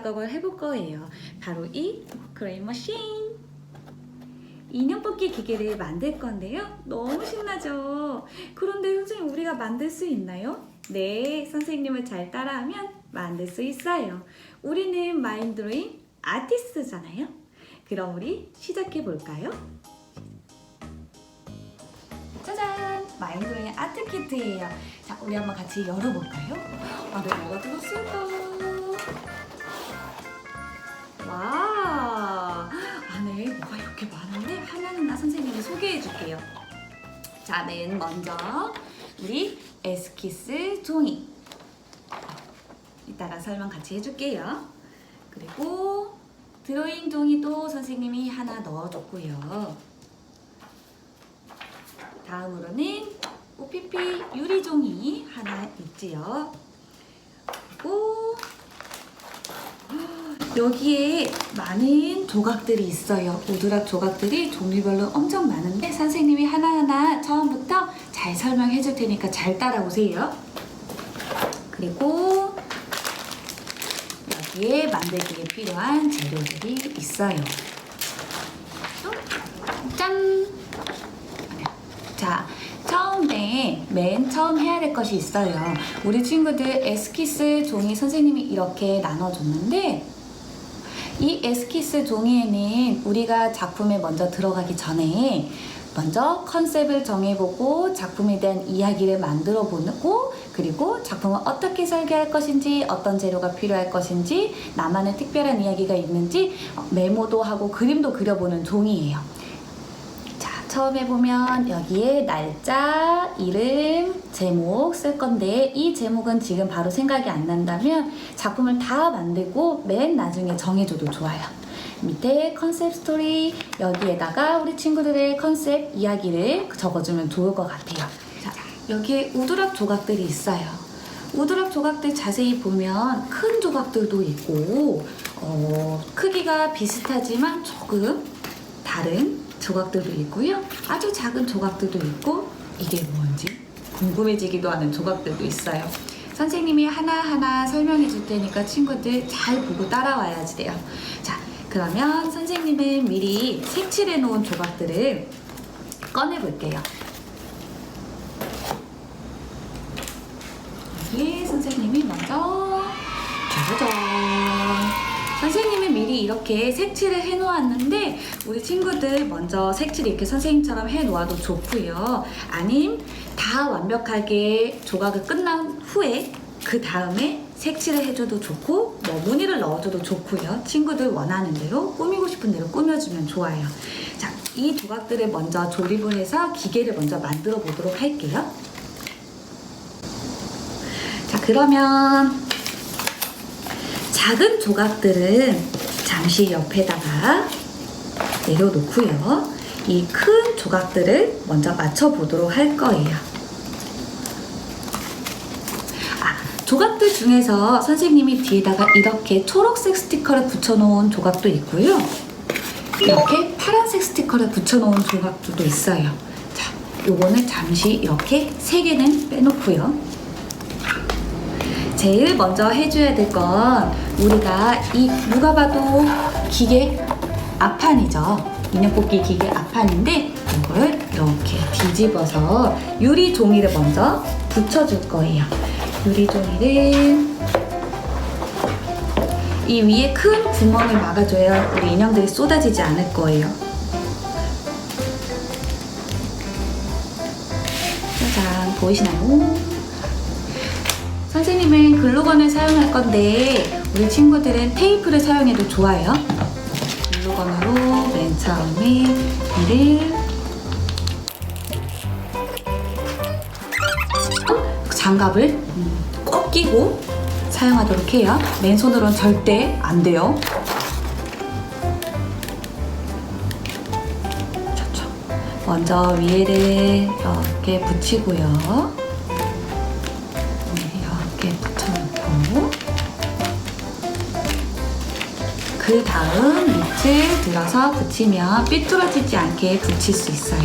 작업을 해볼 거예요. 바로 이 크레인 머신. 인형 뽑기 기계를 만들 건데요. 너무 신나죠? 그런데 선생님 우리가 만들 수 있나요? 네, 선생님을 잘 따라하면 만들 수 있어요. 우리는 마인드로잉 아티스트잖아요. 그럼 우리 시작해 볼까요? 짜잔! 마인드로잉 아트 키트예요. 자, 우리 한번 같이 열어볼까요? 안에 뭐가 들었을까? 소개해 줄게요. 자, 맨 먼저 우리 에스키스 종이. 이따가 설명 같이 해줄게요. 그리고 드로잉 종이도 선생님이 하나 넣어줬고요. 다음으로는 OPP 유리 종이 하나 있지요. 그리고 여기에 많은 조각들이 있어요. 오두락 조각들이 종류별로 엄청 많은데 선생님이 하나하나 처음부터 잘 설명해 줄 테니까 잘 따라오세요. 그리고 여기에 만들기에 필요한 재료들이 있어요. 짠! 자, 처음에 맨 처음 해야 될 것이 있어요. 우리 친구들 에스키스 종이 선생님이 이렇게 나눠줬는데 이 에스키스 종이에는 우리가 작품에 먼저 들어가기 전에 먼저 컨셉을 정해보고 작품에 대한 이야기를 만들어 보고 그리고 작품을 어떻게 설계할 것인지 어떤 재료가 필요할 것인지 나만의 특별한 이야기가 있는지 메모도 하고 그림도 그려보는 종이에요. 자, 처음에 보면 여기에 날짜, 이름, 제목 쓸 건데 이 제목은 지금 바로 생각이 안 난다면 작품을 다 만들고 맨 나중에 정해줘도 좋아요. 밑에 컨셉 스토리 여기에다가 우리 친구들의 컨셉 이야기를 적어주면 좋을 것 같아요. 자, 여기에 우드락 조각들이 있어요. 우드락 조각들 자세히 보면 큰 조각들도 있고 어, 크기가 비슷하지만 조금 다른 조각들도 있고요. 아주 작은 조각들도 있고 이게 뭔지 궁금해지기도 하는 조각들도 있어요. 선생님이 하나하나 설명해 줄 테니까 친구들 잘 보고 따라와야지 돼요. 자, 그러면 선생님은 미리 색칠해 놓은 조각들을 꺼내 볼게요. 여기 선생님이 먼저 짜자잔 선생님은 미리 이렇게 색칠을 해 놓았는데 우리 친구들 먼저 색칠 이렇게 선생님처럼 해 놓아도 좋고요. 아님 다 완벽하게 조각을 끝난 후에 그 다음에 색칠을 해줘도 좋고 뭐 무늬를 넣어줘도 좋고요. 친구들 원하는 대로 꾸미고 싶은 대로 꾸며주면 좋아요. 자, 이 조각들을 먼저 조립을 해서 기계를 먼저 만들어 보도록 할게요. 자 그러면 작은 조각들은 잠시 옆에다가 내려놓고요. 이 큰 조각들을 먼저 맞춰보도록 할 거예요. 아, 조각들 중에서 선생님이 뒤에다가 이렇게 초록색 스티커를 붙여놓은 조각도 있고요. 이렇게 파란색 스티커를 붙여놓은 조각들도 있어요. 자, 요거는 잠시 이렇게 세 개는 빼놓고요. 제일 먼저 해줘야 될 건 우리가 이 누가 봐도 기계 앞판이죠. 인형 뽑기 기계 앞판인데 이걸 이렇게 뒤집어서 유리 종이를 먼저 붙여줄 거예요. 유리 종이를 이 위에 큰 구멍을 막아줘야 우리 인형들이 쏟아지지 않을 거예요. 짜잔 보이시나요? 선생님은 글루건을 사용할 건데 우리 친구들은 테이프를 사용해도 좋아요. 글루건으로 맨 처음에 이를 장갑을 음, 꼭 끼고 사용하도록 해요. 맨손으로는 절대 안 돼요. 먼저 위에를 이렇게 붙이고요. 그 다음 밑을 들어서 붙이면 삐뚤어지지 않게 붙일 수 있어요.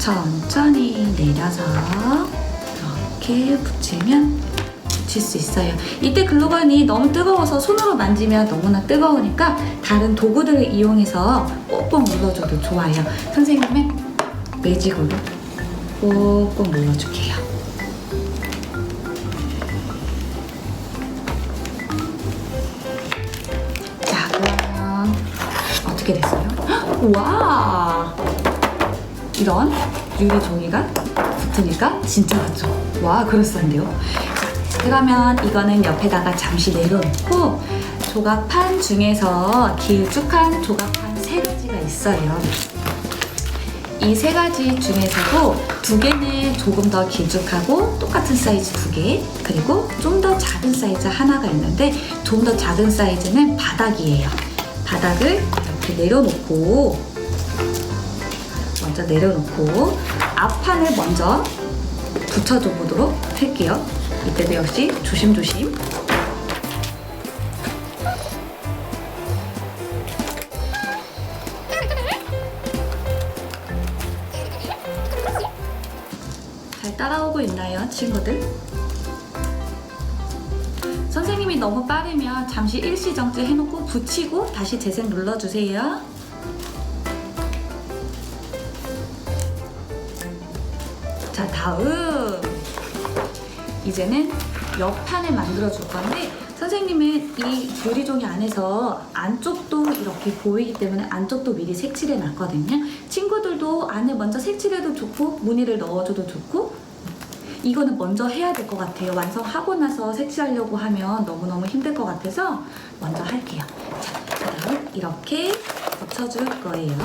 천천히 내려서 이렇게 붙이면 붙일 수 있어요. 이때 글루건이 너무 뜨거워서 손으로 만지면 너무나 뜨거우니까 다른 도구들을 이용해서 꼭꼭 눌러줘도 좋아요. 선생님은 매직으로 꼭꼭 눌러줄게요. 어떻게 됐어요? 헉, 와! 이런 유리 종이가 붙으니까 진짜 같죠? 와, 그럴싸한데요? 자, 그러면 이거는 옆에다가 잠시 내려놓고 조각판 중에서 길쭉한 조각판 세 가지가 있어요. 이 세 가지 중에서도 두 개는 조금 더 길쭉하고 똑같은 사이즈 두 개, 그리고 좀 더 작은 사이즈 하나가 있는데 좀 더 작은 사이즈는 바닥이에요. 바닥을 이렇게 내려놓고 먼저 내려놓고 앞판을 먼저 붙여줘 보도록 할게요. 이때도 역시 조심조심. 잘 따라오고 있나요, 친구들? 선생님이 너무 빠르면 잠시 일시정지 해놓고 붙이고 다시 재생 눌러주세요. 자, 다음. 이제는 옆판을 만들어 줄 건데, 선생님은 이 유리종이 안에서 안쪽도 이렇게 보이기 때문에 안쪽도 미리 색칠해 놨거든요. 친구들도 안에 먼저 색칠해도 좋고, 무늬를 넣어줘도 좋고, 이거는 먼저 해야 될 것 같아요. 완성하고 나서 색칠하려고 하면 너무너무 힘들 것 같아서 먼저 할게요. 자, 이렇게 붙여줄 거예요.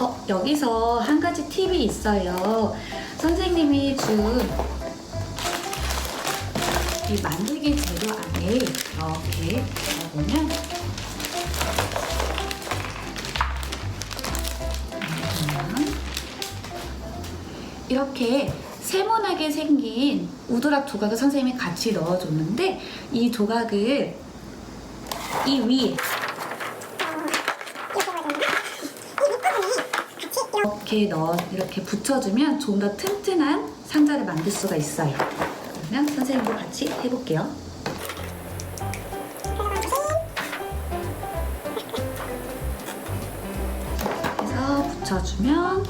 어, 여기서 한 가지 팁이 있어요. 선생님이 준 이 만들기 재료 안에 이렇게 넣어보면 음, 이렇게 세모나게 생긴 우드락 조각을 선생님이 같이 넣어줬는데 이 조각을 이 위에 이렇게 넣어 이렇게 붙여주면 좀 더 튼튼한 상자를 만들 수가 있어요. 그러면 선생님도 같이 해볼게요. 해서 붙여주면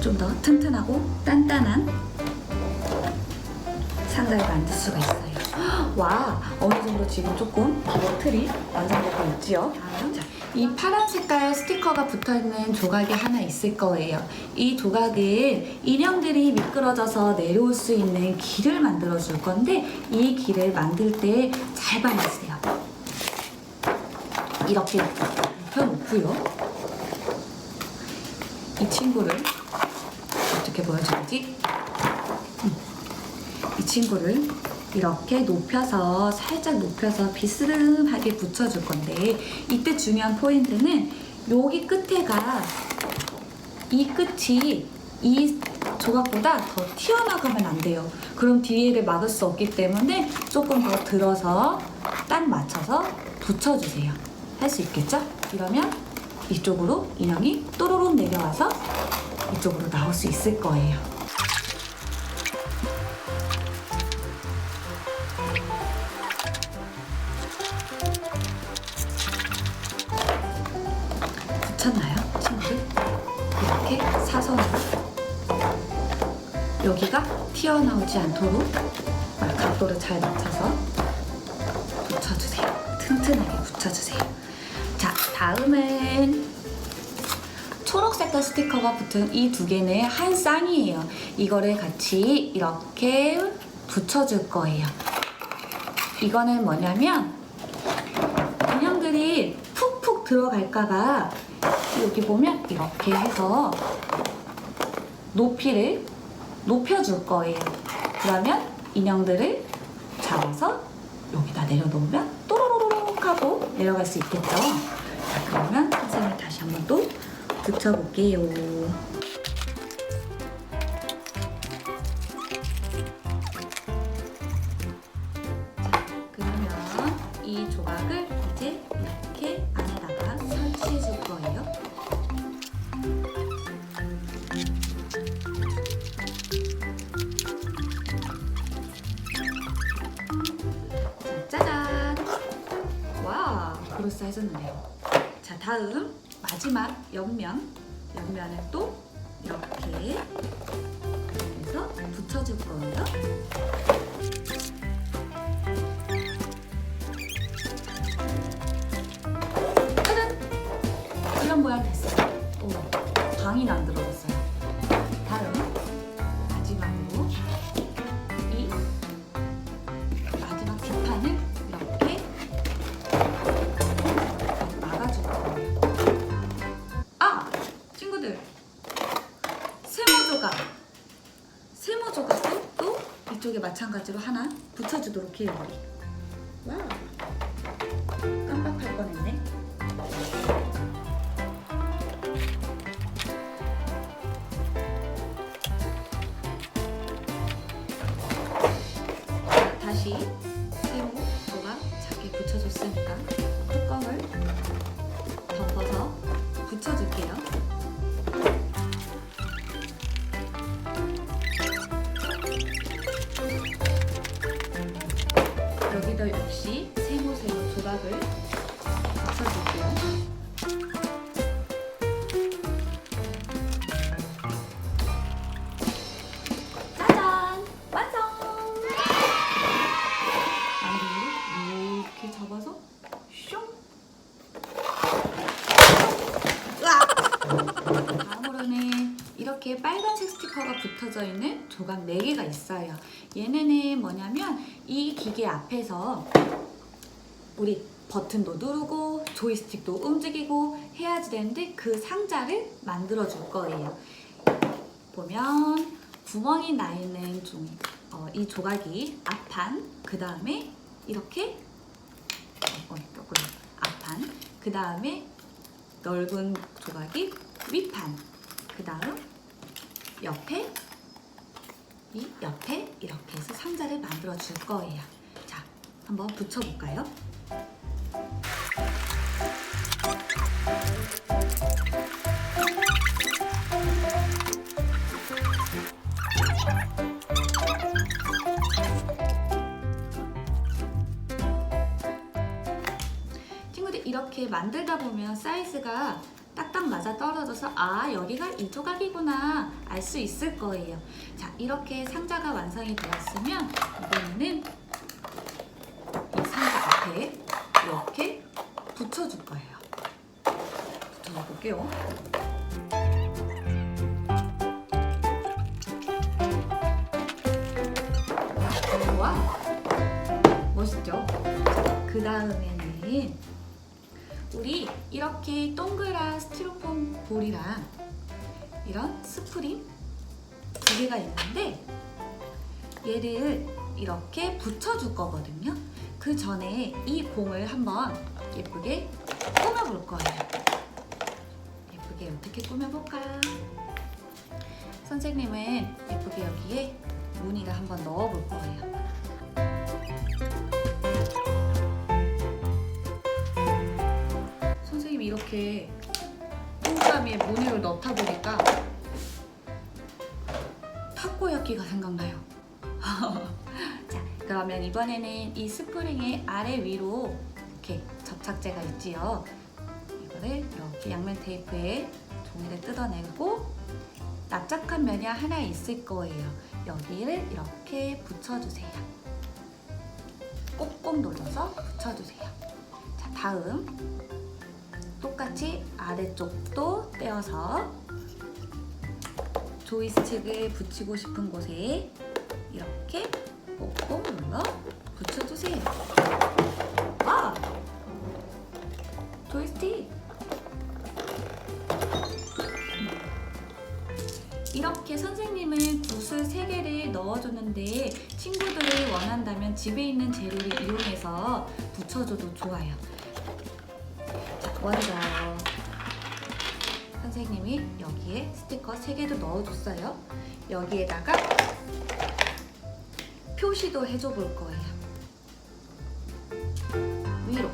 좀 더 튼튼하고 단단한 상자를 만들 수가 있어요. 와, 어느 정도 지금 조금 기본 틀이 완성되고 있지요? 자, 이 파란 색깔 스티커가 붙어있는 조각이 하나 있을 거예요. 이 조각은 인형들이 미끄러져서 내려올 수 있는 길을 만들어 줄 건데 이 길을 만들 때 잘 봐주세요. 이렇게 눕혀놓고요. 이 친구를 어떻게 보여줄지 이 친구를 이렇게 높여서 살짝 높여서 비스름하게 붙여줄 건데 이때 중요한 포인트는 여기 끝에가 이 끝이 이 조각보다 더 튀어나가면 안 돼요. 그럼 뒤에를 막을 수 없기 때문에 조금 더 들어서 딱 맞춰서 붙여주세요. 할 수 있겠죠? 이러면 이쪽으로 인형이 또로록 내려와서 이쪽으로 나올 수 있을 거예요. 사선으로 여기가 튀어나오지 않도록 각도를 잘 맞춰서 붙여주세요. 튼튼하게 붙여주세요. 자, 다음은 초록 색깔 스티커가 붙은 이 두 개는 한 쌍이에요. 이거를 같이 이렇게 붙여줄 거예요. 이거는 뭐냐면 인형들이 푹푹 들어갈까봐 여기 보면 이렇게 해서 높이를 높여줄 거예요. 그러면 인형들을 잡아서 여기다 내려놓으면 또로로록 하고 내려갈 수 있겠죠. 자, 그러면 선생님이 다시 한번 또 붙여볼게요. 이런 모양 됐어요. 오, 방이 안 들어갔어요. 다음 마지막으로 이 마지막 뒷판을 이렇게 막아줄 거예요. 아! 친구들! 세모 조각! 세모 조각도 또 이쪽에 마찬가지로 하나 붙여주도록 해요. 다시 새로 조각 작게 붙여줬으니까 뚜껑을 덮어서 붙여줄게요. 조각 4개가 있어요. 얘네는 뭐냐면 이 기계 앞에서 우리 버튼도 누르고 조이스틱도 움직이고 해야지 되는데 그 상자를 만들어 줄 거예요. 보면 구멍이 나 있는 종이 어, 이 조각이 앞판 그 다음에 이렇게 어, 조금 앞판 그 다음에 넓은 조각이 윗판 그 다음 옆에 이 옆에 이렇게 해서 상자를 만들어 줄 거예요 자 한번 붙여볼까요? 친구들 이렇게 만들다 보면 사이즈가 딱딱 맞아 떨어져서 아 여기가 이 조각이구나 알 수 있을 거예요. 자 이렇게 상자가 완성이 되었으면 이번에는 이 상자 앞에 이렇게 붙여줄 거예요. 붙여볼게요. 와 멋있죠? 그 다음에는 우리 이렇게 동그란 스티로폼 볼이랑 이런 스프링 두 개가 있는데 얘를 이렇게 붙여줄 거거든요. 그 전에 이 공을 한번 예쁘게 꾸며볼 거예요. 예쁘게 어떻게 꾸며볼까? 선생님은 예쁘게 여기에 무늬를 한번 넣어볼 거예요. 이 이렇게 동그라미에 무늬를 넣다 보니까 타코야끼가 생각나요. 자, 그러면 이번에는 이 스프링의 아래 위로 이렇게 접착제가 있지요. 이거를 이렇게 양면 테이프에 종이를 뜯어내고 납작한 면이 하나 있을 거예요. 여기를 이렇게 붙여주세요. 꼭꼭 눌러서 붙여주세요. 자, 다음 똑같이 아래쪽도 떼어서 조이스틱을 붙이고 싶은 곳에 이렇게 꼭꼭 눌러 붙여주세요. 와! 조이스틱! 이렇게 선생님은 붓을 3개를 넣어줬는데 친구들이 원한다면 집에 있는 재료를 이용해서 붙여줘도 좋아요. 자, 먼저 선생님이 여기에 스티커 3개도 넣어줬어요. 여기에다가 표시도 해줘 볼 거예요. 위로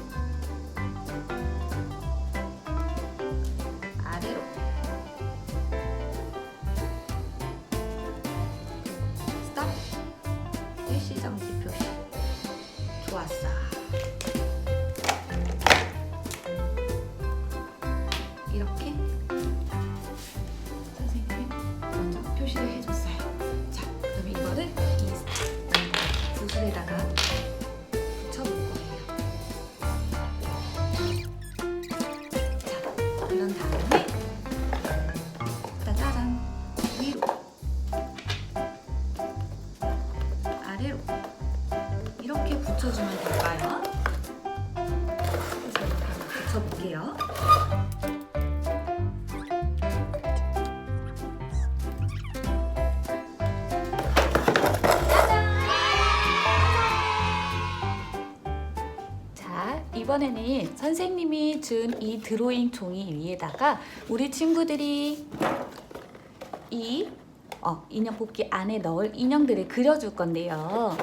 不能。 선생님이 준 이 드로잉 종이 위에다가 우리 친구들이 이 어, 인형 뽑기 안에 넣을 인형들을 그려줄 건데요.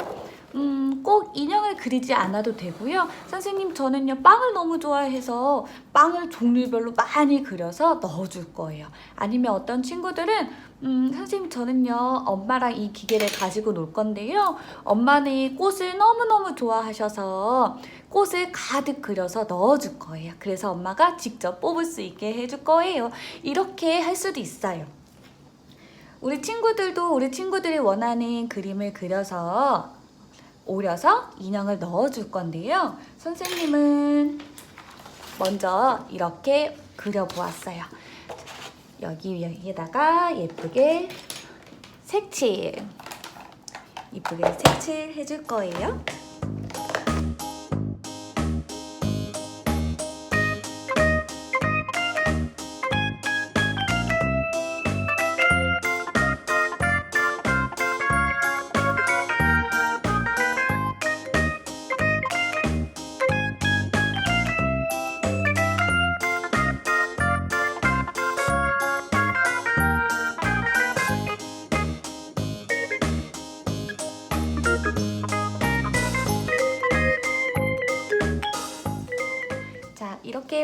그리지 않아도 되고요. 선생님 저는요 빵을 너무 좋아해서 빵을 종류별로 많이 그려서 넣어줄 거예요. 아니면 어떤 친구들은 음, 선생님 저는요 엄마랑 이 기계를 가지고 놀 건데요. 엄마는 꽃을 너무너무 좋아하셔서 꽃을 가득 그려서 넣어줄 거예요. 그래서 엄마가 직접 뽑을 수 있게 해줄 거예요. 이렇게 할 수도 있어요. 우리 친구들도 우리 친구들이 원하는 그림을 그려서 오려서 인형을 넣어줄 건데요. 선생님은 먼저 이렇게 그려보았어요. 여기 여기에다가 예쁘게 색칠, 이쁘게 색칠 해줄 거예요.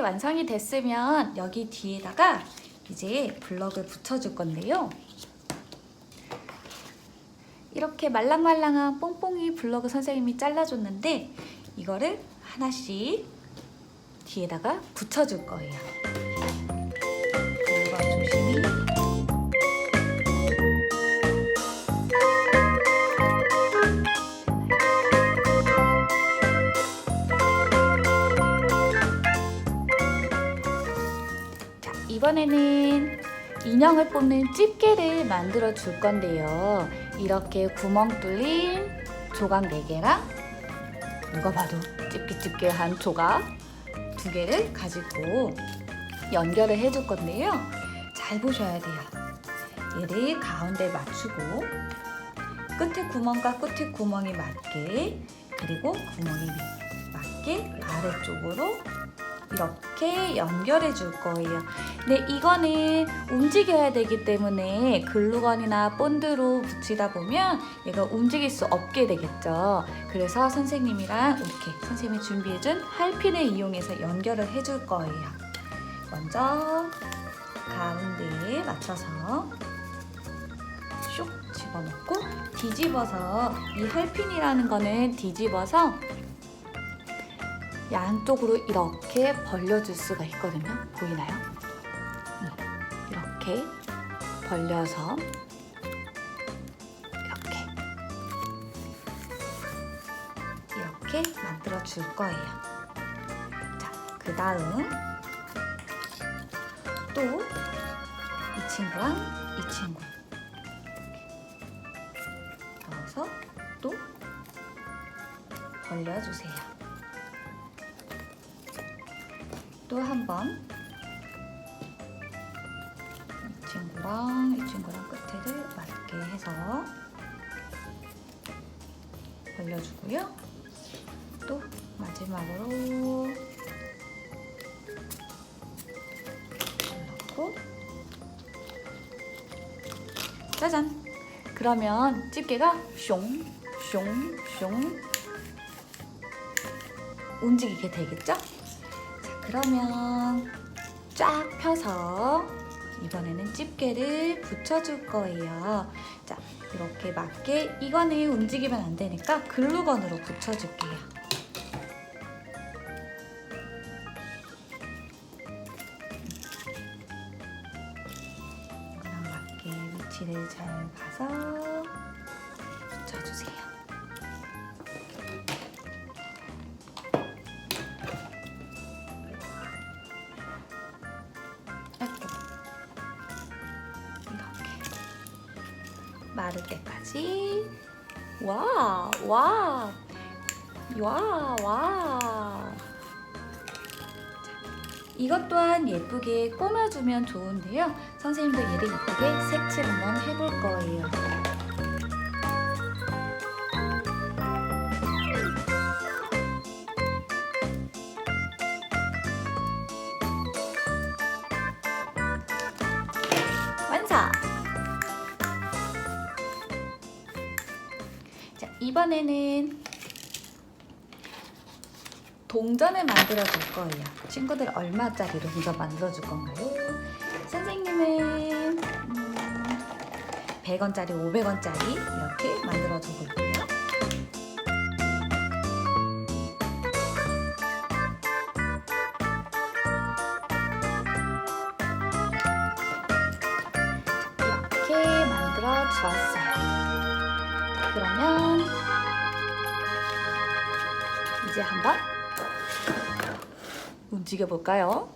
완성이 됐으면 여기 뒤에다가 이제 블럭을 붙여줄 건데요. 이렇게 말랑말랑한 뽕뽕이 블럭을 선생님이 잘라줬는데 이거를 하나씩 뒤에다가 붙여줄 거예요. 이번에는 인형을 뽑는 집게를 만들어 줄 건데요. 이렇게 구멍 뚫린 조각 4개랑 누가 봐도 집게 집게 한 조각 두 개를 가지고 연결을 해 줄 건데요. 잘 보셔야 돼요. 얘를 가운데 맞추고 끝에 구멍과 끝에 구멍이 맞게 그리고 구멍이 맞게 아래쪽으로 이렇게 연결해 줄 거예요. 근데 이거는 움직여야 되기 때문에 글루건이나 본드로 붙이다 보면 얘가 움직일 수 없게 되겠죠. 그래서 선생님이랑 이렇게 선생님이 준비해 준 할핀을 이용해서 연결을 해 줄 거예요. 먼저 가운데에 맞춰서 슉 집어넣고 뒤집어서 이 할핀이라는 거는 뒤집어서 양쪽으로 이렇게 벌려줄 수가 있거든요. 보이나요? 음, 이렇게 벌려서 이렇게 이렇게 만들어 줄 거예요. 자, 그 다음 또 이 친구랑 이 친구 넣어서 또 벌려주세요. 또 한 번 이 친구랑 이 친구랑 끝에를 맞게 해서 벌려주고요. 또 마지막으로 넣고 짜잔! 그러면 집게가 숑 숑 숑 움직이게 되겠죠? 자, 그러면 쫙 펴서 이번에는 집게를 붙여줄 거예요. 자, 이렇게 맞게 이거는 움직이면 안 되니까 글루건으로 붙여줄게요. 마를 때까지 와, 와. 와, 와. 이것 또한 예쁘게 꾸며주면 좋은데요. 선생님도 얘를 예쁘게 색칠 한번 해볼 거예요. 동전을 만들어 줄 거예요. 친구들 얼마짜리 동전 만들어 줄 건가요? 선생님은 음, 100원짜리, 500원짜리 이렇게 만들어 주고 있고요. 이렇게 만들어 주었어요. 그러면 이제 한번 움직여 볼까요?